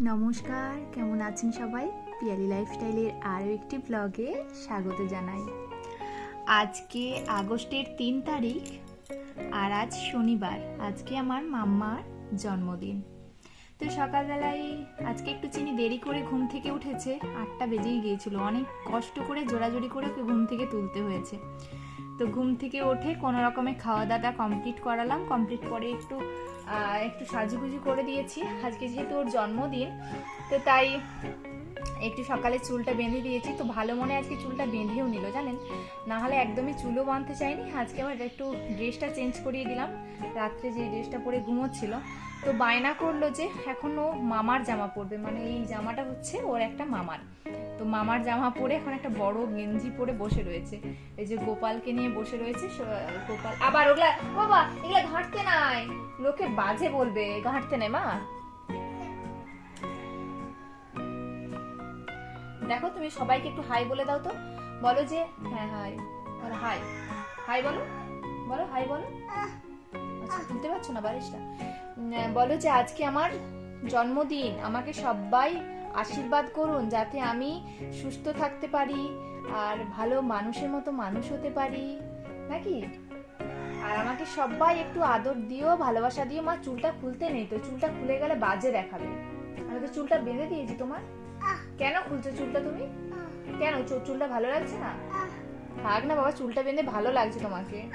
নমস্কার, কেমন আছেন সবাই? পিয়ালি লাইফস্টাইলের আরও একটি ব্লগে স্বাগত জানাই। আজকে আগস্টের তিন তারিখ আর আজ শনিবার। আজকে আমার মাম্মার জন্মদিন। তো সকালবেলায় আজকে একটু চিনি দেরি করে ঘুম থেকে উঠেছে। আটটা বেজেই গিয়েছিল। অনেক কষ্ট করে জোড়াজোড়ি করে ঘুম থেকে তুলতে হয়েছে। তো ঘুম থেকে উঠে কোনো রকমে খাওয়া দাওয়া কমপ্লিট করালাম। কমপ্লিট করে একটু একটু সাজুগুজু করে দিয়েছি। আজকে যেহেতু ওর জন্মদিন, তো তাই একটু সকালে চুলটা বেঁধে দিয়েছি। তো ভালো মনে আজকে চুলটা বেঁধেও নিল, জানেন? না হলে একদমই চুলও বাঁধতে চাইনি। আজকে আবার একটু ড্রেসটা চেঞ্জ করিয়ে দিলাম। রাত্রে যে ড্রেসটা পরে ঘুমোচ্ছিল তো বায়না করল যে এখন ও মামার জামা পরবে মানে এই জামাটা হচ্ছে ওর একটা মামার। তো মামার জামা পরে এখন একটা বড় গেঞ্জি পরে বসে রয়েছে। এই যে গোপালকে নিয়ে বসে রয়েছে গোপাল, আবার ওগুলা বাবা, এগুলা ঘাঁটতে নাই। লোকে বাজে বলবে, ঘাঁটতে নাই মা। দেখো তুমি সবাইকে একটু হাই বলে দাও তো। বলো যে হ্যাঁ হাই। বলো, হাই। হাই বলো। বলো, হাই বলো। আচ্ছা শুনতে পাচ্ছ না বারিশটা বলো যে আজকে আমার জন্মদিন। আমাকে সবাই আশীর্বাদ করুন যাতে আমি সুস্থ থাকতে পারি আর ভালো মানুষের মতো মানুষ হতে পারি। নাকি আর আমাকে সবাই একটু আদর দিও, ভালোবাসা দিও। মা, চুলটা খুলতে নেই তো, চুলটা খুলে গেলে বাজে দেখাবে। আমি তো চুলটা বেঁধে দিয়েছি তোমার। কেন খুলছো চুলটা তুমি? কেন? চুলটা ভালো লাগছে না? থাক না বাবা, চুলটা বেঁধে ভালো লাগছে তোমাকে।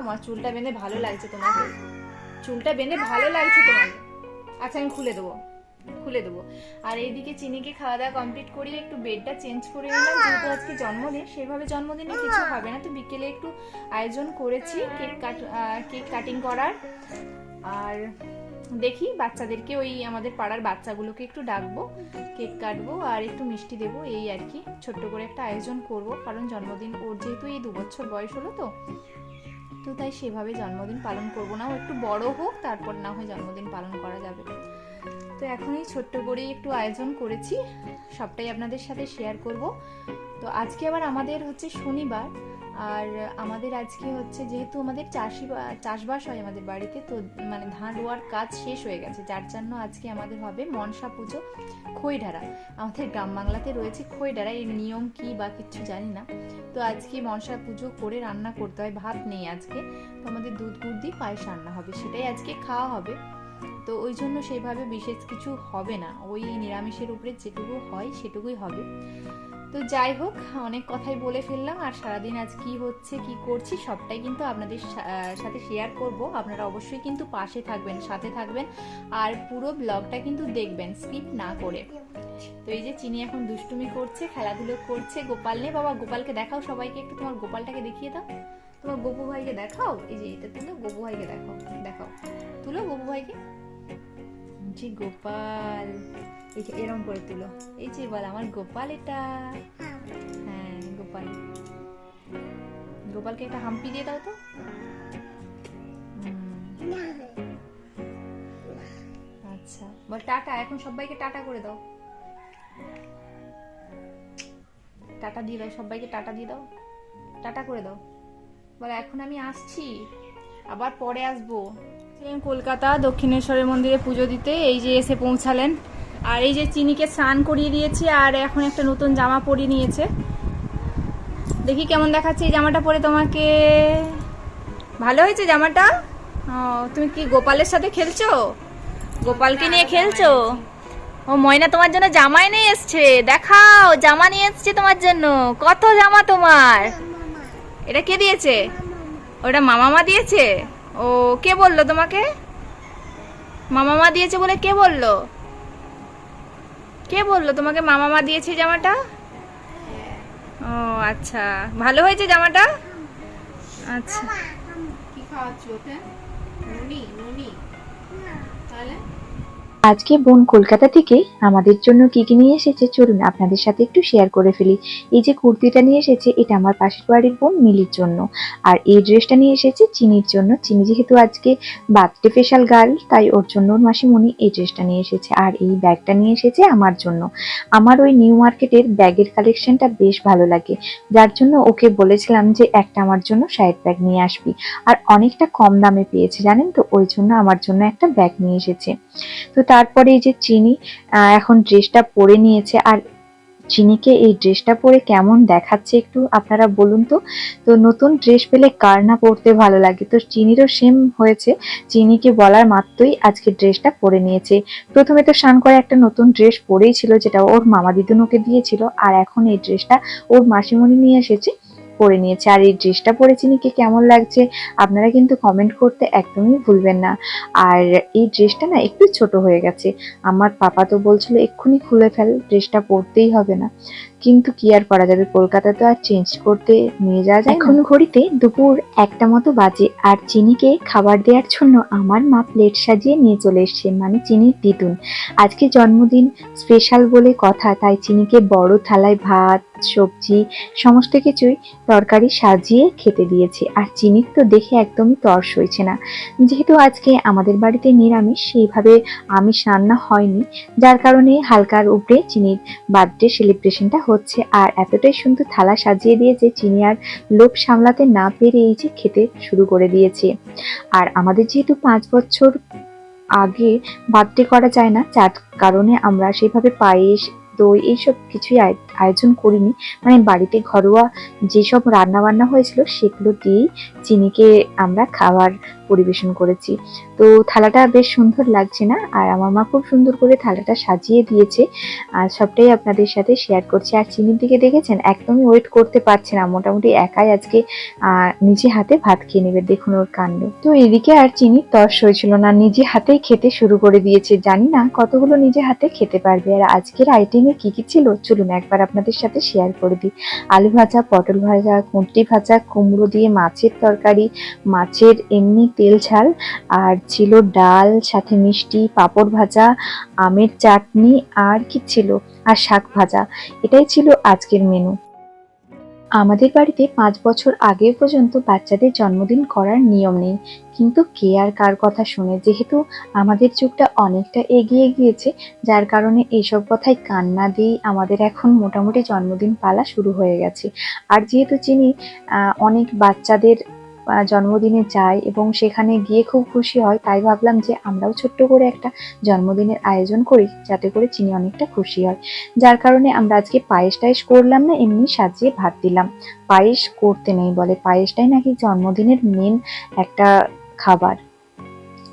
আমার চুলটা বেঁধে ভালো লাগছে তোমাকে। চুলটা বেঁধে ভালো লাগছে তোমার। আচ্ছা আমি খুলে দেবো। খুলে দেবো। আর এইদিকে চিনিকে খাওয়া দাওয়া কমপ্লিট করিয়ে একটু বেডটা চেঞ্জ করে নিলাম। যেহেতু আজকে জন্মদিন, সেভাবে জন্মদিনে কিছু হবে না। তো বিকেলে একটু আয়োজন করেছি কেক কাট কেক কাটিং করার। আর দেখি বাচ্চাদেরকে ওই আমাদের পাড়ার বাচ্চাগুলোকে একটু ডাকবো কেক কাটবো আর একটু মিষ্টি দেবো। এই আর কি, ছোট্ট করে একটা আয়োজন করব। কারণ জন্মদিন, ওর যেহেতু এই দু বছর বয়স হলো তো তো তাই সেভাবে জন্মদিন পালন করব না। ও একটু বড় হোক, তারপর না হয় জন্মদিন পালন করা যাবে। তো এখনই ছোট্ট করেই একটু আয়োজন করেছি। সবটাই আপনাদের সাথে শেয়ার করব। তো আজকে আবার আমাদের হচ্ছে শনিবার। আর আমাদের আজকে হচ্ছে যেহেতু আমাদের চাষি চাষবাস হয় আমাদের বাড়িতে, তো মানে ধান রোয়ার কাজ শেষ হয়ে গেছে। যার জন্য আজকে আমাদের হবে মনসা পুজো খইঢারা আমাদের গ্রাম বাংলাতে রয়েছে খইঢারা এর নিয়ম কি বা কিছু জানি না। তো আজকে মনসা পুজো করে রান্না করতে হয়, ভাত নেই আজকে। তো আমাদের দুধ, গুড় দিয়ে পায়েস রান্না হবে, সেটাই আজকে খাওয়া হবে। তো ওই জন্য সেভাবে বিশেষ কিছু হবে না। ওই নিরামিষের উপরে যেটুকু হয় সেটুকুই হবে। তো যাই হোক, অনেক কথাই বলে ফেললাম আর সারাদিন আজ কি হচ্ছে, কি করছি, সবটাই কিন্তু আপনাদের সাথে শেয়ার করব। আপনারা অবশ্যই কিন্তু পাশে থাকবেন, সাথে থাকবেন আর পুরো ব্লগটা কিন্তু দেখবেন স্কিপ না করে। তো এই যে চিনি এখন দুষ্টুমি করছে, খেলাধুলো করছে, গোপাল নে বাবা, গোপালকে দেখাও সবাইকে একটু, তোমার গোপালটাকে দেখিয়ে দাও। তোমার গপু ভাইকে দেখাও? এই যে এটা তুলো গোপু ভাইকে দেখাও দেখাও। তুলো গোপু ভাইকে জি গোপাল। এই যে এরম করে তুলো। এই যে বল, আমার গোপাল এটা। হ্যাঁ গোপাল। গোপালকে একটা হাম্পি দিয়ে দাও তো। আচ্ছা বল টাটা, এখন সবাইকে টাটা করে দাও। টাটা দিয়ে দাও, সবাইকে টাটা দিয়ে দাও। টাটা করে দাও। বলে, এখন আমি আসছি। আবার পরে আসব। ছিলেন কলকাতা দক্ষিণেশ্বরের মন্দিরে পুজো দিতে এই যে এসে পৌঁছালেন। আর এই যে চিনিকে স্নান করিয়ে দিয়েছি আর এখন একটা নতুন জামা পরিয়ে নিয়েছে। দেখি কেমন দেখাচ্ছে এই জামাটা পরে তোমাকে। ভালো হয়েছে জামাটা? ও তুমি কি গোপালের সাথে খেলছো? গোপালকে নিয়ে খেলছো? ও ময়না তোমার জন্য জামাই নিয়ে এসছে। দেখাও জামা নিয়ে এসছে তোমার জন্য। কত জামা তোমার? এটা কে দিয়েছে? ওটা মামা মা দিয়েছে? ও, কে বলল তোমাকে? মামা মা দিয়েছে বলে কে বলল? কে বলল তোমাকে মামা মা দিয়েছে জামাটা? ও আচ্ছা। ভালো হয়েছে জামাটা? আচ্ছা। কি ওকে তাহলে? আজকে বোন কলকাতা থেকে আমাদের জন্য কি কি নিয়ে এসেছে। চলুন আপনাদের সাথে একটু শেয়ার করে ফেলি। এই যে কুর্তিটা নিয়ে এসেছে, এটা আমার পাশের বাড়ির বোন মিলির জন্য। আর এই ড্রেসটা নিয়ে এসেছে চিনির জন্য। চিনি যেহেতু আজকে বার্থডে স্পেশাল গার্ল তাই ওর জন্য মাসিমণি এই ড্রেসটা নিয়ে এসেছে। আর এই ব্যাগটা নিয়ে এসেছে আমার জন্য। আমার ওই নিউ মার্কেটের ব্যাগের কালেকশনটা বেশ ভালো লাগে। যার জন্য ওকে বলেছিলাম যে একটা আমার জন্য সাইড ব্যাগ নিয়ে আসবি। আর অনেকটা কম দামে পেয়েছে, জানেন তো? ওই জন্য আমার জন্য একটা ব্যাগ নিয়ে এসেছে। তো তারপরে এই যে চিনি এখন ড্রেসটা পরে নিয়েছে। আর চিনিকে এই ড্রেসটা পরে কেমন দেখাচ্ছে একটু আপনারা বলুন তো? তো নতুন ড্রেস পেলে কার না পরতে ভালো লাগে? তো চিনিরও সেম হয়েছে। চিনিকে বলার মাত্রই আজকে ড্রেসটা পরে নিয়েছে। প্রথমে তো স্নান করে একটা নতুন ড্রেস পরেই ছিল, যেটা ওর মামা দিদুন ওকে দিয়েছিল। আর এখন এই ড্রেসটা ওর মাসিমণি নিয়ে এসেছে। পরে নিয়েছে আর এই ড্রেসটা পরে চিনিকে কেমন লাগছে আপনারা কিন্তু কমেন্ট করতে একদমই ভুলবেন না। আর এই ড্রেসটা না একটু ছোট হয়ে গেছে। আমার পাপা তো বলছিল, এক্ষুনি খুলে ফেল, ড্রেসটা পরতেই হবে না। কিন্তু কি আর করা যাবে? কলকাতা তো আর চেঞ্জ করতে নিয়ে যাওয়া যায় এখন ঘড়িতে দুপুর একটা মতো বাজে আর চিনিকে খাবার দেওয়ার জন্য আমার মা প্লেট সাজিয়ে নিয়ে চলে এসছে মানে চিনির দিদুন। আজকে জন্মদিন স্পেশাল বলে কথা, তাই চিনিকে বড় থালায় ভাত, সবজি, সমস্ত কিছুই তরকারি সাজিয়ে খেতে দিয়েছে। আর চিনির তো দেখে একদমই তর্স হয়েছে না। যেহেতু আজকে আমাদের বাড়িতে নিরামিষ, সেইভাবে আমিষ রান্না হয়নি, যার কারণে হালকার উপরে চিনির বার্থডে সেলিব্রেশনটা হচ্ছে। আর এতটাই সুন্দর থালা সাজিয়ে দিয়েছে, চিনি আর লোভ সামলাতে না পেরে এই যে খেতে শুরু করে দিয়েছে। আর আমাদের যেহেতু পাঁচ বছর আগে বার্থডে করা যায় না, যার কারণে আমরা সেভাবে পায়েস, দই এইসব কিছুই আয়- আয়োজন করিনি। মানে বাড়িতে ঘরোয়া যেসব রান্না বান্না হয়েছিল, সেগুলো দিয়েই চিনিকে আমরা খাবার পরিবেশন করেছি। তো থালাটা বেশ সুন্দর লাগছে না? আর আমার মা খুব সুন্দর করে থালাটা সাজিয়ে দিয়েছে। আর সবটাই আপনাদের সাথে শেয়ার করছি। আর চিনির দিকে দেখেছেন? একদমই ওয়েট করতে পারছে না। মোটামুটি একাই আজকে নিজে হাতে ভাত খেয়ে নেবে। দেখুন ওর কাণ্ড। তো এদিকে আর চিনির তর্স হয়েছিল না। নিজে হাতেই খেতে শুরু করে দিয়েছে। জানি না কতগুলো নিজে হাতে খেতে পারবে। আর আজকের আইটেমে কি কি ছিল? চলুন একবার আপনাদের সাথে শেয়ার করে দিই। আলু ভাজা, পটল ভাজা কুঁটলি ভাজা, কুমড়ো দিয়ে মাছের তরকারি, মাছের এমনি তেল ঝাল আর ছিল ডাল, সাথে মিষ্টি, পাঁপড় ভাজা, আমের চাটনি আর কি ছিল? আর শাক ভাজা। এটাই ছিল আজকের মেনু আমাদের বাড়িতে পাঁচ বছর আগে পর্যন্ত বাচ্চাদের জন্মদিন করার নিয়ম নেই। কিন্তু কে আর কার কথা শুনে? যেহেতু আমাদের যুগটা অনেকটা এগিয়ে গিয়েছে, যার কারণে এইসব কথাই কান্না দিয়েই আমাদের এখন মোটামুটি জন্মদিন পালা শুরু হয়ে গেছে। আর যেহেতু চিনি অনেক বাচ্চাদের জন্মদিনে যায় এবং সেখানে গিয়ে খুব খুশি হয় তাই ভাবলাম যে আমরাও ছোট্ট করে একটা জন্মদিনের আয়োজন করি, যাতে করে চিনি অনেকটা খুশি হয়। যার কারণে আমরা আজকে পায়েস টায়েস করলাম না, এমনি সাজিয়ে ভাত দিলাম। পায়েস করতে নেই বলে, পায়েসটাই নাকি জন্মদিনের মেন একটা খাবার।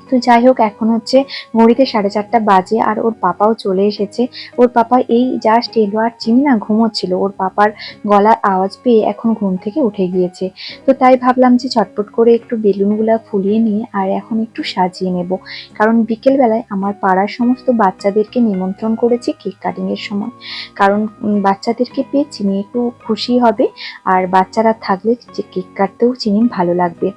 তো যাই হোক, এখন হচ্ছে ঘড়িতে সাড়ে চারটা বাজে আর ওর পাপাও চলে এসেছে। ওর পাপা এই জাস্ট এলো আর চিনি না ঘুমোচ্ছিল, ওর পাপার গলার আওয়াজ পেয়ে এখন ঘুম থেকে উঠে গিয়েছে। তো তাই ভাবলাম যে চটপট করে একটু বেলুনগুলা ফুলিয়ে নিয়ে আর এখন একটু সাজিয়ে নেব। কারণ বিকেলবেলায় আমার পাড়ার সমস্ত বাচ্চাদেরকে নিমন্ত্রণ করেছি কেক কাটিং এর সময়। কারণ বাচ্চাদেরকে পেয়ে চিনি একটু খুশি হবে আর বাচ্চারা থাকলে যে কেক কাটতেও চিনি ভালো লাগবে।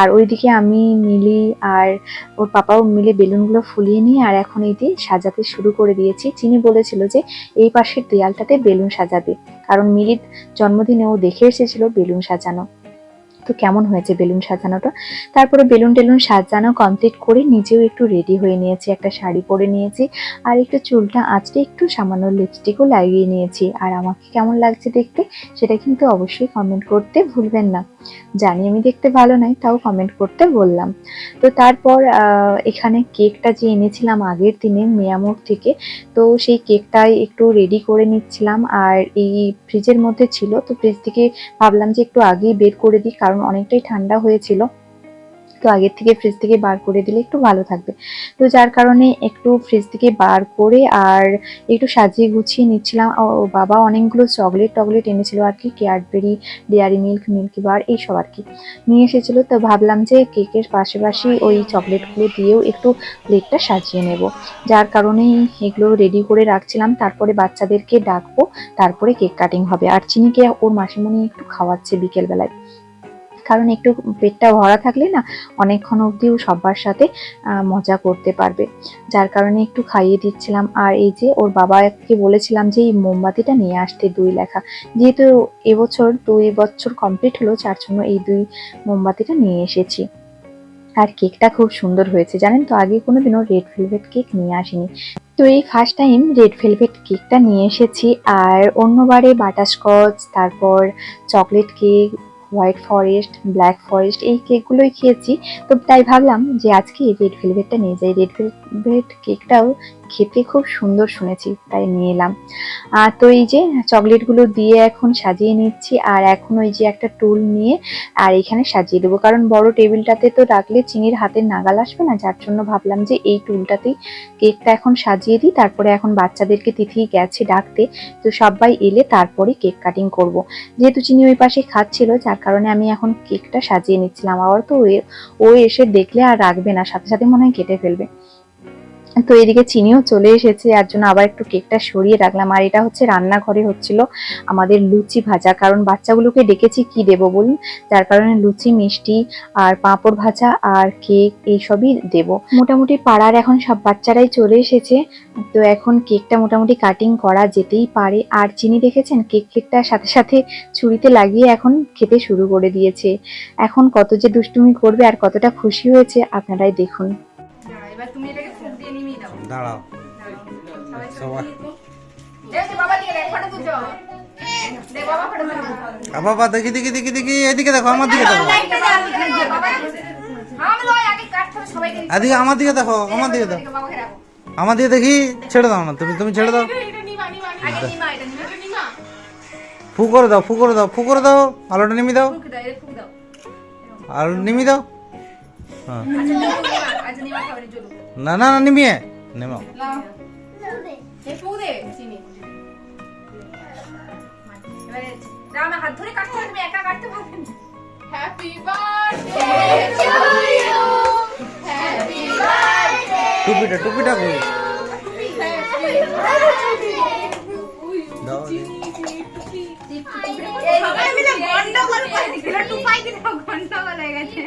আর ওইদিকে আমি, মিলি আর ওর পাপাও মিলে বেলুনগুলো ফুলিয়ে নিয়ে আর এখন এই দিয়ে সাজাতে শুরু করে দিয়েছি। চিনি বলেছিল যে এই পাশের দেয়ালটাতে বেলুন সাজাবে। কারণ মিলির জন্মদিনে ও দেখে এসেছিল বেলুন সাজানো। তো কেমন হয়েছে বেলুন সাজানোটা? তারপরে বেলুন টেলুন সাজানো কমপ্লিট করে নিজেও একটু রেডি হয়ে নিয়েছি, একটা শাড়ি পরে নিয়েছি, আর একটু চুলটা আঁচড়ে একটু সামান্য লিপস্টিকও লাগিয়ে নিয়েছি। আর আমাকে কেমন লাগছে দেখতে, সেটা কিন্তু অবশ্যই কমেন্ট করতে ভুলবেন না। জানি আমি দেখতে ভালো নয়, তাও কমেন্ট করতে বললাম। তো তারপর এখানে কেকটা যে এনেছিলাম আগের দিনে মিয়ামোর থেকে, তো সেই কেকটাই একটু রেডি করে নিচ্ছিলাম। আর এই ফ্রিজের মধ্যে ছিল, তো ফ্রিজ থেকে ভাবলাম যে একটু আগেই বের করে দিই, কারণ অনেকটাই ঠান্ডা হয়েছিল। তো আগের থেকে ফ্রিজ থেকে বার করে দিলে একটু ভালো থাকবে। তো যার কারণে একটু ফ্রিজ থেকে বার করে আর একটু সাজিয়ে গুছিয়ে নিচ্ছিলাম। ও বাবা অনেকগুলো চকলেট টকলেট এনেছিল আর কি Cadbury dairy milk milky bar এইসব আর কি নিয়ে এসেছিল। তো ভাবলাম যে কেকের পাশাপাশি ওই চকলেটগুলো দিয়েও একটু প্লেটটা সাজিয়ে নেব। যার কারণেই এগুলো রেডি করে রাখছিলাম। তারপরে বাচ্চাদেরকে ডাকবো। তারপরে কেক কাটিং হবে। আর চিনিকে ওর মাসিমণি একটু খাওয়াচ্ছে বিকেলবেলায়। কারণ একটু পেটটা ভরা থাকলে না অনেকক্ষণ অবধিও সবার সাথে মজা করতে পারবে। যার কারণে একটু খাইয়ে দিচ্ছিলাম। আর এই যে ওর বাবাকে বলেছিলাম যে এই মোমবাতিটা নিয়ে আসতে দুই লেখা। যেহেতু এবছর দুই বছর কমপ্লিট হলো, যার জন্য এই দুই মোমবাতিটা নিয়ে এসেছি। আর কেকটা খুব সুন্দর হয়েছে, জানেন তো? আগে কোনোদিনও রেড ভেলভেট কেক নিয়ে আসিনি। তো এই ফার্স্ট টাইম রেড ভেলভেট কেকটা নিয়ে এসেছি। আর অন্যবারে বাটারস্কচ, তারপর chocolate cake white forest, black forest এই কেকগুলোই খেয়েছি। তো তাই ভাবলাম যে আজকে রেড ভেলভেটটা নিয়ে যাই। রেড ভেলভেট কেকটাও খেতে খুব সুন্দর শুনেছি, তাই নিয়ে এলাম। আর তো এই যে চকলেটগুলো দিয়ে এখন সাজিয়ে নিচ্ছি, আর এখন ওই যে একটা টুল নিয়ে আর এখানে সাজিয়ে দেবো। কারণ বড় টেবিলটাতে তো রাখলে চিনির হাতের নাগাল আসবে না, যার জন্য ভাবলাম যে এই টুলটাতেই কেকটা এখন সাজিয়ে দিই। তারপরে এখন বাচ্চাদেরকে তিথি গেছে ডাকতে, তো সবাই এলে তারপরে কেক কাটিং করব। যেহেতু চিনি ওই পাশে খাচ্ছিল, যার কারণে আমি এখন কেকটা সাজিয়ে নিচ্ছিলাম। আবার তো ও- এসে দেখলে আর রাখবে না, সাথে সাথে মনে হয় কেটে ফেলবে। তো এদিকে চিনিও চলে এসেছে আর জন্য আবার একটু কেকটা সরিয়ে রাখলাম। আর এটা হচ্ছে রান্নাঘরে হচ্ছিল আমাদের লুচি ভাজা। কারণ বাচ্চাগুলোকে ডেকেছি, কি দেবো বলুন? যার কারণে লুচি, মিষ্টি আর পাঁপড় ভাজা আর কেক এইসবই দেব। মোটামুটি পাড়ার এখন সব বাচ্চারাই চলে এসেছে। তো এখন কেকটা মোটামুটি কাটিং করা যেতেই পারে। আর চিনি দেখেছেন? কেক কেকটার সাথে সাথে ছুরিতে লাগিয়ে এখন খেতে শুরু করে দিয়েছে। এখন কত যে দুষ্টুমি করবে আর কতটা খুশি হয়েছে, আপনারাই দেখুন। এবার তুমি এটাকে দাঁড়াও সবাই। বাবা দেখ দেখ দেখি দেখি এদিকে দেখো আমার দিকে দেখো এদিকে আমার দিকে দেখো আমার দিকে দেখো আমার দিকে দেখি ছেড়ে দাও না তুমি তুমি ছেড়ে দাও ফু করে দাও ফু করে দাও ফু করে দাও আলোটা নিমি দাও আলো নিমি দাও হ্যাঁ আচ্ছা আচ্ছা না না না নিমিয়ে নেমাও রামে হাত ধরে কাটতে তুমি একা কাটতে পারবে না happy birthday to you happy birthday টুপিটা টুপিটা কই দাও সবাই মিলে গন্ডগোল করে দিছিল টুপাই দিল গন্ডগোল হয়ে গেছে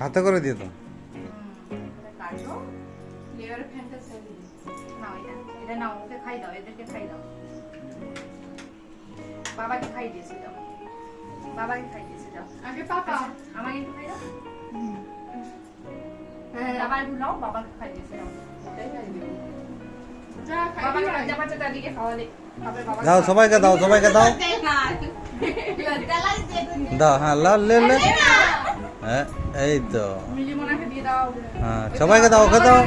হাতে করে দিয়ে দাও। এটা নাও ওকে খাই দাও এদেরকে খাই দাও। বাবাকে খাই দিয়েছে দাও বাবাকে খাই দিয়েছে দাও আগে পাপা। আমাকে একটু খাই দাও। হ্যাঁ। আবার নাও বাবাকে খাই দিয়েছে দাও সবাইকে দাও সবাইকে দাও। দাও হ্যাঁ লাল লে লে হ্যাঁ এই তো। হ্যাঁ সবাইকে দাও ওকে দাও।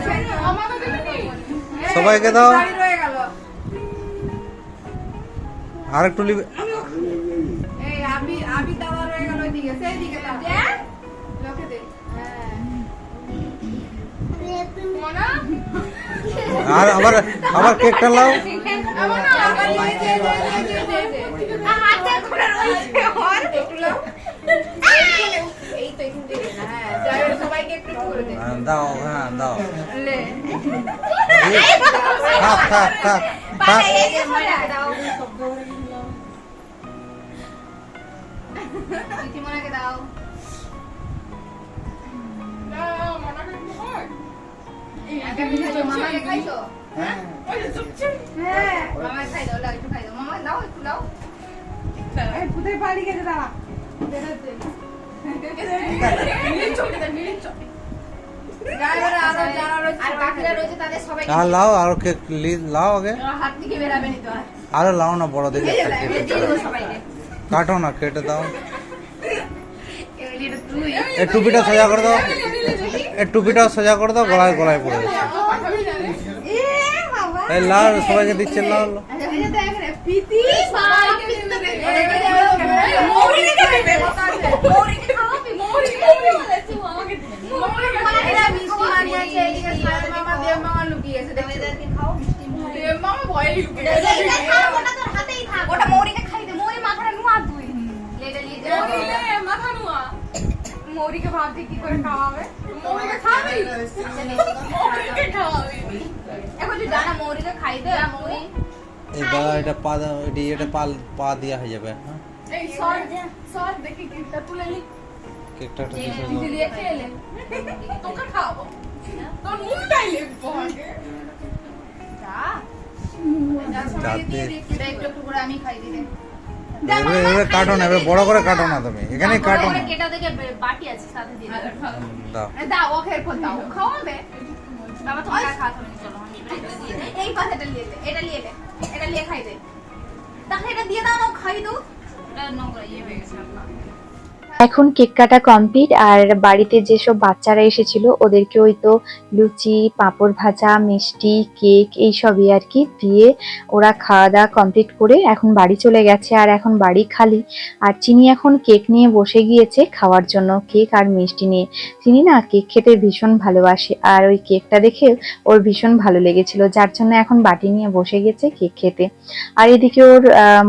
সবাইকে দাও। আর একটু লিবে এই আবি আবি দাওয়া রয়ে গেল ওইদিকে সেই দিকে দাও লোকে দে। মনা আর আবার আবার কেকটা লাও। না আবার এই তো দিয়ে দে না হ্যাঁ যাই সবাইকে একটু করে দে হ্যাঁ, দাও হ্যাঁ দাও। লে। থাক থাক থাক থাক। এই যে মোনাকে দাও। দিদিমণাকে দাও। মনাকে দিতে হয়। হ্যাঁ মামাকে খাই দাও একটু খাই দাও মামা দাও একটু দাও। এই পুতে পাড়ি গেছে দাঁড়া। আর লাও আর কেক লি- লাও আগে আর লাও না বড় দেখে কাটো না কেটে দাও এই টুপিটা সোজা করে দাও এই টুপিটা সোজা করে দাও গলায় গলায় পড়ে যাচ্ছে এই লাও সবাইকে দিচ্ছে লাও লাও। ওটা মৌরিকে খাই দে মৌরি মাথাটা নুয়া তুই লেডে লিয়ে মৌরিকে ভাবছি কি করে খাওয়াবে এখন তুই জানা মৌরিকে খাই দে মৌরি এই এটা পা এটা পা পা দেওয়া হয়ে যাবে হ্যাঁ। এই সর সর দেখি কিটা তুলে নি। কেকটা একটা দিয়ে খেলে তোকে খাওয়াবো। তোর মুখটাই লিখব আগে। কাটো না বড় করে কাটো না তুমি। এখানেই কাটো না কেটা থেকে বাটি আছে সাথে দিয়ে দেবে। দাও। দাও দাও। খাওয়াবে। বাবা আর চলো দিয়ে এই পাশে এটা নিয়ে নে, এটা নিয়ে নে এটা নিয়ে খাই দে। তাহলে এটা দিয়ে দাও না খাই দাও এটা নোংরা ইয়ে হয়ে গেছে আপনার এখন কেক কাটা কমপ্লিট আর বাড়িতে যেসব বাচ্চারা এসেছিল, ওদেরকে ওই তো লুচি, পাঁপড় ভাজা, মিষ্টি, কেক, এইসবই আর কি দিয়ে ওরা খাওয়া দাওয়া কমপ্লিট করে এখন বাড়ি চলে গেছে, আর এখন বাড়ি খালি। আর চিনি এখন কেক নিয়ে বসে গিয়েছে খাওয়ার জন্য, কেক আর মিষ্টি নিয়ে। চিনি না, কেক খেতে ভীষণ ভালোবাসে, আর ওই কেকটা দেখে ওর ভীষণ ভালো লেগেছিল, যার জন্য এখন বাটি নিয়ে বসে গেছে কেক খেতে। আর এদিকে ওর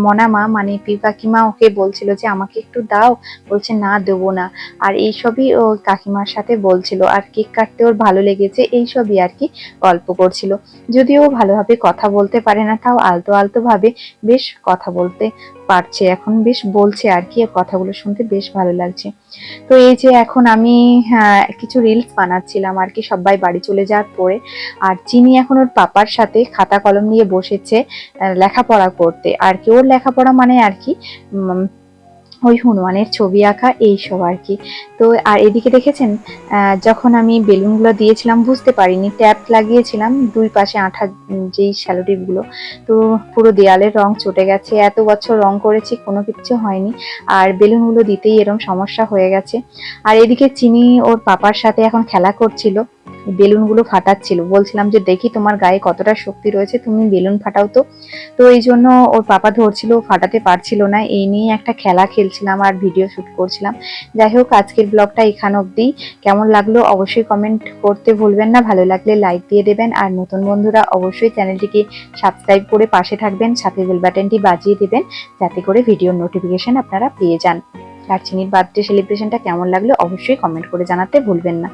মনামা মানে পি কাকিমা ওকে বলছিল যে, আমাকে একটু দাও। বলছে না দেবো না। আর এইসবই ও কাকিমার সাথে বলছিল আর কেক কাটতে ওর ভালো লেগেছে এইসবই আর কি গল্প করছিল। যদিও ভালোভাবে কথা বলতে পারে না তাও আলতো আলতো ভাবে বেশ কথা বলতে পারছে। এখন বেশ বলছে আর কি কথাগুলো শুনতে বেশ ভালো লাগছে। তো এই যে এখন আমি হ্যাঁ, কিছু রিলস বানাচ্ছিলাম আর কি সবাই বাড়ি চলে যাওয়ার পরে। আর চিনি এখন ওর পাপার সাথে খাতা কলম নিয়ে বসেছে লেখাপড়া করতে। আর কি ওর লেখাপড়া মানে আর কি ওই হনুমানের ছবি আঁকা এইসব আর কি। তো আর এদিকে দেখেছেন যখন আমি বেলুনগুলো দিয়েছিলাম, বুঝতে পারিনি, ট্যাপ লাগিয়েছিলাম, দুই পাশে আঠা যেই স্যালোটিপগুলো তো পুরো দেয়ালের রং চটে গেছে। এত বছর রং করেছি, কোনো কিছু হয়নি। আর বেলুনগুলো দিতেই এরকম সমস্যা হয়ে গেছে। আর এদিকে চিনি ওর পাপার সাথে এখন খেলা করছিল। বেলুনগুলো ফাটাচ্ছিল। বলছিলাম যে, দেখি তোমার গায়ে কতটা শক্তি রয়েছে, তুমি বেলুন ফাটাও তো। তো এই জন্য ওর পাপা ধরছিল, ফাটাতে পারছিল না। এই নিয়ে একটা খেলা খেলছিলাম আর ভিডিও শুট করছিলাম। যাই হোক, আজকের ব্লগটা এখান অবধি। কেমন লাগল অবশ্যই কমেন্ট করতে ভুলবেন না। ভালো লাগলে লাইক দিয়ে দেবেন। আর নতুন বন্ধুরা অবশ্যই চ্যানেলটিকে সাবস্ক্রাইব করে পাশে থাকবেন। সাথে বেল বাটনটি বাজিয়ে দেবেন, যাতে করে ভিডিওর নোটিফিকেশন আপনারা পেয়ে যান। আর চিনির বার্থডে সেলিব্রেশনটা কেমন লাগল অবশ্যই কমেন্ট করে জানাতে ভুলবেন না।